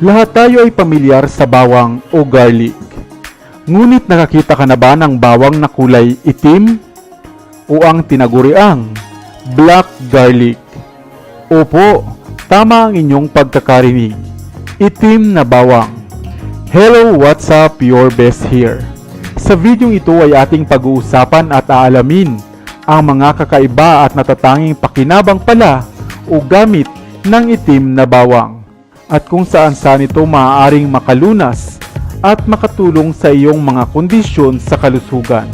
Lahat tayo ay pamilyar sa bawang o garlic. Ngunit nakakita ka na ba ng bawang na kulay itim? O ang tinaguriang black garlic? Opo, tama ang inyong pagkakarinig. Itim na bawang. Hello, what's up? Your best here. Sa videong ito ay ating pag-uusapan at aalamin ang mga kakaiba at natatanging pakinabang pala o gamit ng itim na bawang at kung saan saan ito maaaring makalunas at makatulong sa iyong mga kondisyon sa kalusugan.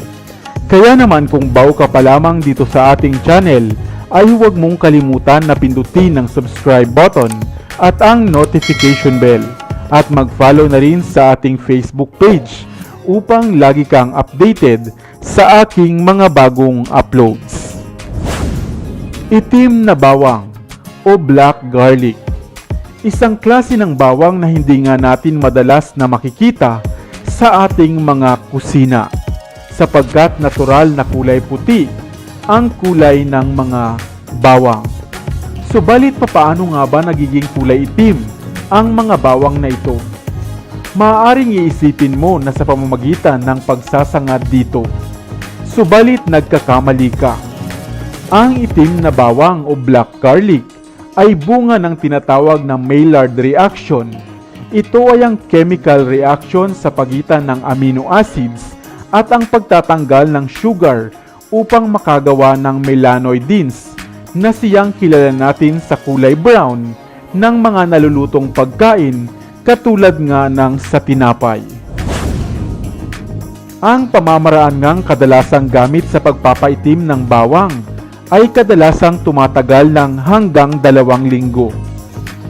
Kaya naman kung bago ka pa lamang dito sa ating channel ay huwag mong kalimutan na pindutin ang subscribe button at ang notification bell at mag-follow na rin sa ating Facebook page upang lagi kang updated sa aking mga bagong uploads. Itim na bawang o black garlic isang klase ng bawang na hindi nga natin madalas na makikita sa ating mga kusina sapagkat natural na kulay puti ang kulay ng mga bawang. Subalit papaano nga ba nagiging kulay itim ang mga bawang na ito? Maaaring iisipin mo na sa pamamagitan ng pagsasangad dito. Subalit nagkakamali ka. Ang itim na bawang o black garlic ay bunga ng tinatawag na Maillard reaction. Ito ay ang chemical reaction sa pagitan ng amino acids at ang pagtatanggal ng sugar upang makagawa ng melanoidins na siyang kilala natin sa kulay brown ng mga nalulutong pagkain katulad nga ng sa tinapay. Ang pamamaraan ngang kadalasang gamit sa pagpapaitim ng bawang ay kadalasang tumatagal ng hanggang dalawang linggo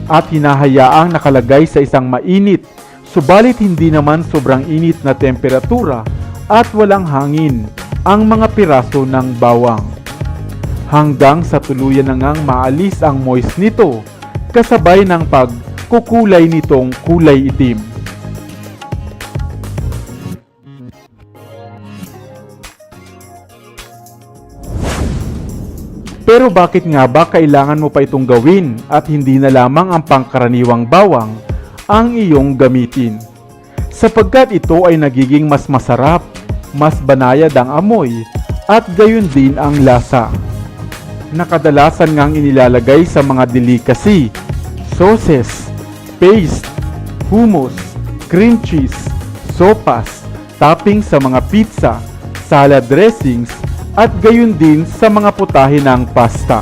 at hinahayaang nakalagay sa isang mainit subalit hindi naman sobrang init na temperatura at walang hangin ang mga piraso ng bawang. Hanggang sa tuluyan na ngang maalis ang moist nito kasabay ng pagkukulay nitong kulay itim. Pero bakit nga ba kailangan mo pa itong gawin at hindi na lamang ang pangkaraniwang bawang ang iyong gamitin? Sapagkat ito ay nagiging mas masarap, mas banayad ang amoy, at gayon din ang lasa. Nakadalasan ngang inilalagay sa mga delicacy, sauces, paste, hummus, cream cheese, sopas, topping sa mga pizza, salad dressings, at gayon din sa mga putahe ng pasta.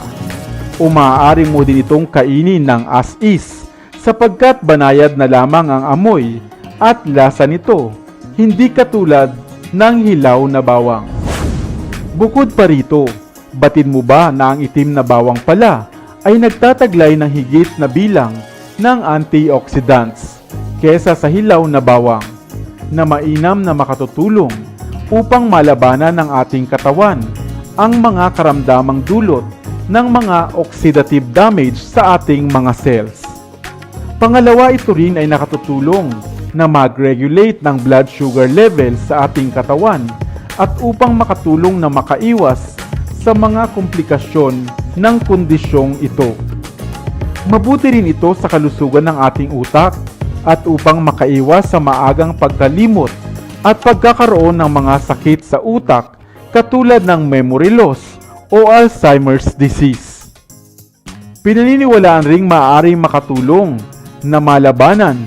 O maaari mo din itong kainin ng as is sapagkat banayad na lamang ang amoy at lasa nito, hindi katulad ng hilaw na bawang. Bukod pa rito, batid mo ba na ang itim na bawang pala ay nagtataglay ng higit na bilang ng antioxidants kesa sa hilaw na bawang na mainam na makatutulong upang malabanan ng ating katawan ang mga karamdamang dulot ng mga oxidative damage sa ating mga cells. Pangalawa, ito rin ay nakatutulong na mag-regulate ng blood sugar level sa ating katawan at upang makatulong na makaiwas sa mga komplikasyon ng kondisyong ito. Mabuti rin ito sa kalusugan ng ating utak at upang makaiwas sa maagang pagkalimot at pagkakaroon ng mga sakit sa utak katulad ng memory loss o Alzheimer's disease. Pinaniniwalaan ring maaaring makatulong na malabanan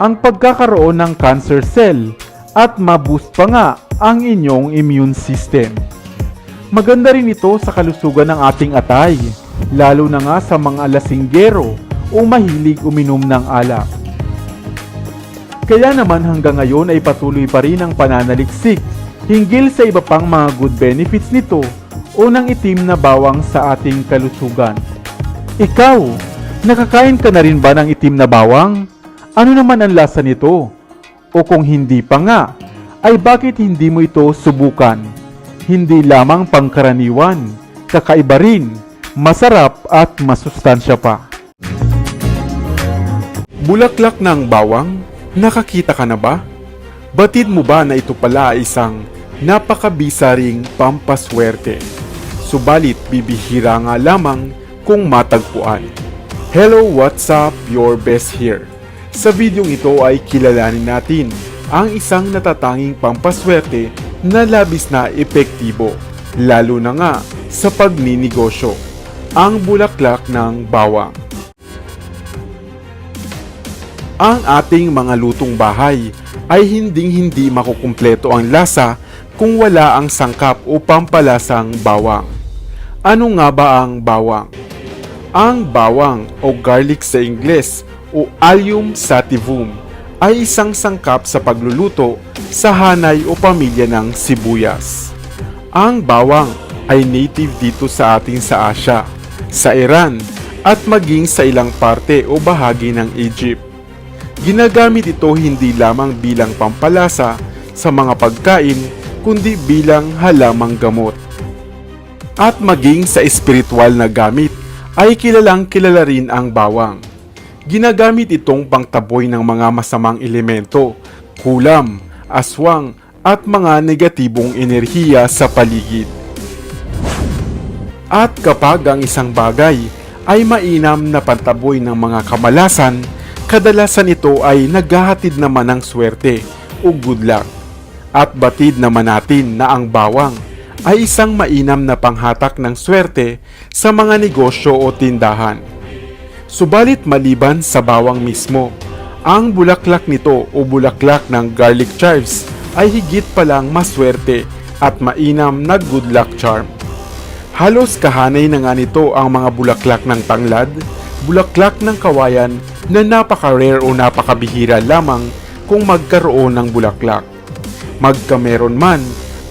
ang pagkakaroon ng cancer cell at maboost pa nga ang inyong immune system. Maganda rin ito sa kalusugan ng ating atay, lalo na nga sa mga lasinggero o mahilig uminom ng alak. Kaya naman hanggang ngayon ay patuloy pa rin ang pananaliksik hinggil sa iba pang mga good benefits nito o ng itim na bawang sa ating kalusugan. Ikaw, nakakain ka na rin ba ng itim na bawang? Ano naman ang lasa nito? O kung hindi pa nga, ay bakit hindi mo ito subukan? Hindi lamang pangkaraniwan, kakaiba rin, masarap at masustansya pa. Bulaklak ng bawang? Nakakita ka na ba? Batid mo ba na ito pala ay isang napakabisaring pampaswerte? Subalit bibihira nga lamang kung matagpuan. Hello, what's up? Your best here. Sa videong ito ay kilalanin natin ang isang natatanging pampaswerte na labis na epektibo, lalo na nga sa pagninegosyo, ang bulaklak ng bawang. Ang ating mga lutong bahay ay hinding-hindi makukumpleto ang lasa kung wala ang sangkap o pampalasang bawang. Ano nga ba ang bawang? Ang bawang o garlic sa Ingles o Allium sativum ay isang sangkap sa pagluluto sa hanay o pamilya ng sibuyas. Ang bawang ay native dito sa atin sa Asia, sa Iran at maging sa ilang parte o bahagi ng Egypt. Ginagamit ito hindi lamang bilang pampalasa sa mga pagkain kundi bilang halamang gamot. At maging sa espiritual na gamit ay kilalang kilala rin ang bawang. Ginagamit itong pangtaboy ng mga masamang elemento, kulam, aswang at mga negatibong enerhiya sa paligid. At kapag ang isang bagay ay mainam na pantaboy ng mga kamalasan, kadalasan ito ay naghahatid naman ng swerte o good luck. At batid naman natin na ang bawang ay isang mainam na panghatak ng swerte sa mga negosyo o tindahan. Subalit maliban sa bawang mismo, ang bulaklak nito o bulaklak ng garlic chives ay higit palang maswerte at mainam na good luck charm. Halos kahanay na nga nito ang mga bulaklak ng tanglad, bulaklak ng kawayan na napaka-rare o napakabihira lamang kung magkaroon ng bulaklak. Magkameron man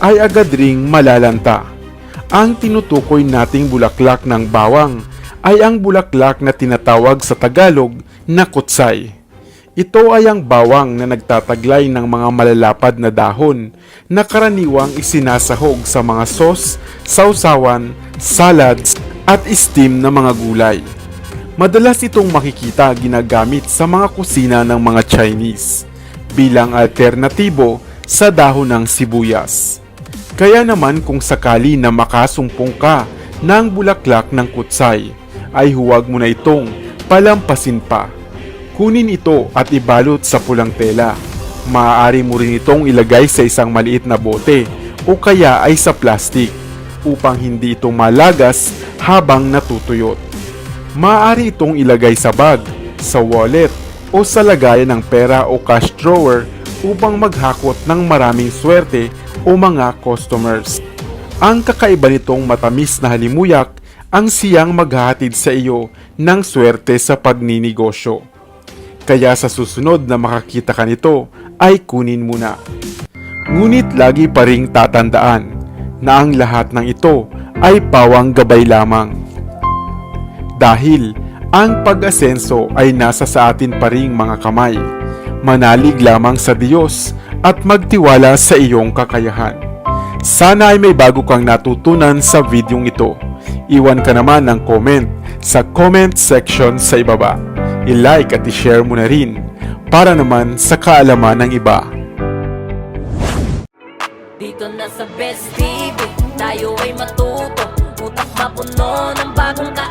ay agad ring malalanta. Ang tinutukoy nating bulaklak ng bawang ay ang bulaklak na tinatawag sa Tagalog na kutsay. Ito ay ang bawang na nagtataglay ng mga malalapad na dahon na karaniwang isinasahog sa mga sauce, sausawan, salads at steam na mga gulay. Madalas itong makikita ginagamit sa mga kusina ng mga Chinese bilang alternatibo sa dahon ng sibuyas. Kaya naman kung sakali na makasumpong ka ng bulaklak ng kutsay, ay huwag mo na itong palampasin pa. Kunin ito at ibalot sa pulang tela. Maaari mo rin itong ilagay sa isang maliit na bote o kaya ay sa plastic upang hindi ito malagas habang natutuyot. Maaari itong ilagay sa bag, sa wallet o sa lagayan ng pera o cash drawer upang maghakot ng maraming swerte o mga customers. Ang kakaiba nitong matamis na halimuyak ang siyang maghahatid sa iyo ng swerte sa pagninegosyo. Kaya sa susunod na makakita ka nito ay kunin mo na. Ngunit lagi pa ring tatandaan na ang lahat ng ito ay pawang gabay lamang. Dahil ang pag-asenso ay nasa sa atin pa ring mga kamay. Manalig lamang sa Diyos at magtiwala sa iyong kakayahan. Sana ay may bago kang natutunan sa videong ito. Iwan ka naman ng comment sa comment section sa ibaba. I-like at i-share mo na rin para naman sa kaalaman ng iba. Dito na sa Best TV, tayo ay matuto Utak mapuno ng bagong kaalaman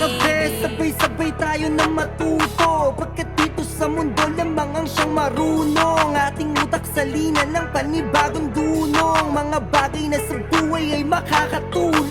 TV bes, sabay-sabay tayo na matuto. Pagkat dito sa mundo lamang ang siyang marunong? Ating utak sa linya ng panibagong dunong. Mga bagay na sa buhay ay makakatulong